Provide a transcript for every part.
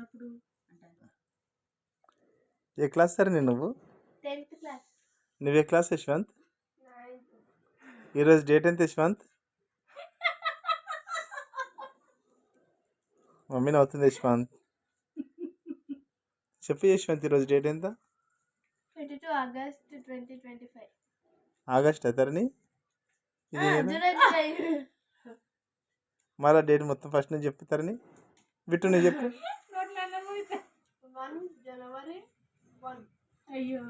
ఉన్నప్పుడు అంటాను ఏ క్లాస్ సరే నువ్వు? Tenth class. నువ్వే క్లాస్ యశ్వంత్? ఈరోజు డేట్ ఎంత యశ్వంత్? మమ్మీ నవ్వుతుంది యశ్వంత్. చెప్పు యశ్వంత్ ఈరోజు డేట్ ఎంత twenty two August twenty twenty five. August July మళ్ళా డేట్ మొత్తం ఫస్ట్ నుంచి చెప్పు తరణి బిట్టు నువ్వు చెప్పు. అయ్యో.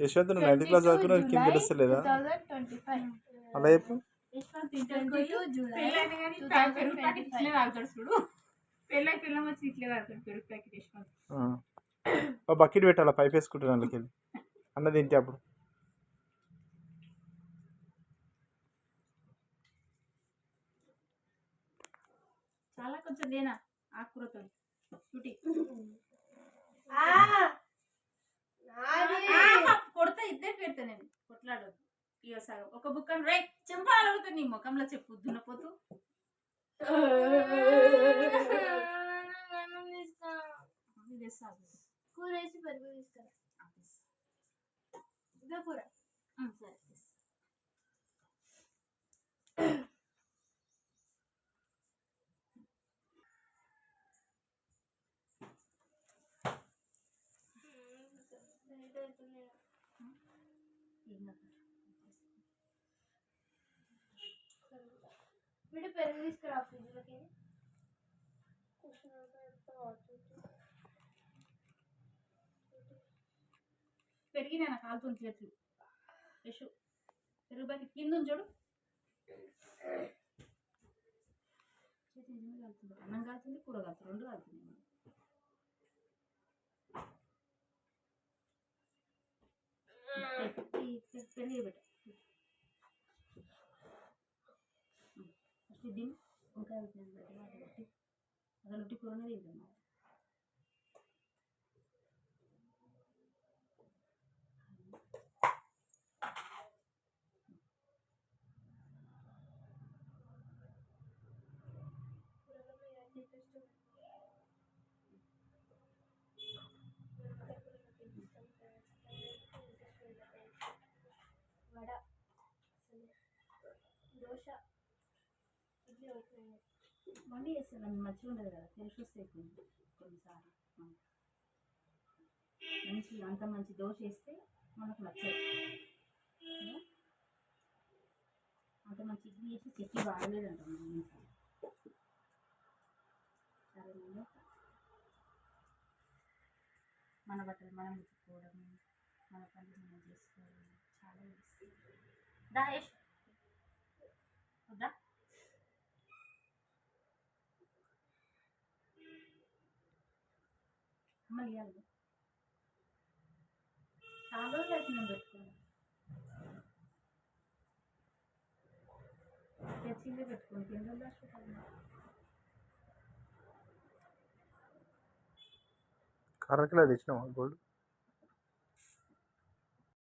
యశ్వంత్ నువ్వు నైన్త్ క్లాస్ చదువుకున్నావు కింద తెలుస్తలేదా అలా చెప్పు. బకెట్ పెట్టాలా? పైప్ వేసుకుంటాను అందులోకి వెళ్ళి. అన్న తింటే అప్పుడు. చాలా కొంచెం నేనా ఆకుకూరతో ఇక సగం. ఒక బుక్కను రే చెంపాలు అడుగుతా నీ ముఖంలో చెప్పు దున్నపోతూ. కూర వేసి పెరుగు తీసుకురా. ఇదే కూర. సరే పెరుగు తీసుకురా ఫ్రిడ్జ్లోకి పెరిగినా నాకు కాలుతుంది చేతులు యశు పెరుగు ప్యాకెట్ కింద చూడు. చేతి నిజమే కాలుతుంది. అన్నం కాలుతుంది కూర కాలుతుంది. రెండు కాలుతుంది పెరిగి పెట్ట. ఫస్ట్ దీన్ని వంకాయ పెట్టి అసలు ఉట్టి కూరనే తింటున్నాను వడ దోశ మండి అవుతుంది మంచిగా ఉండదు కదా ఫ్రెష్ వస్తే కొన్నిసార్లు. మంచి అంత మంచి దోశ వేస్తే మనకు నచ్చదు. అంత మంచి ఇడ్లీ చేసి చెట్టు బాగలేదంట మన సరేనండి మన బట్టలు మనం ఉతుక్కోవడం మన పనులు మనం చేసుకోవడం చాలా చేస్తాం దా యశ్. వద్దా మలయాళం చాలా రోజులు అవుతుంది నేను పెట్టుకుని. తెచ్చిందే పెట్టుకుని. ఎన్ని రోజులు దాచుకోవాలి కర్రకిలో తెచ్చినావా? గోల్డ్?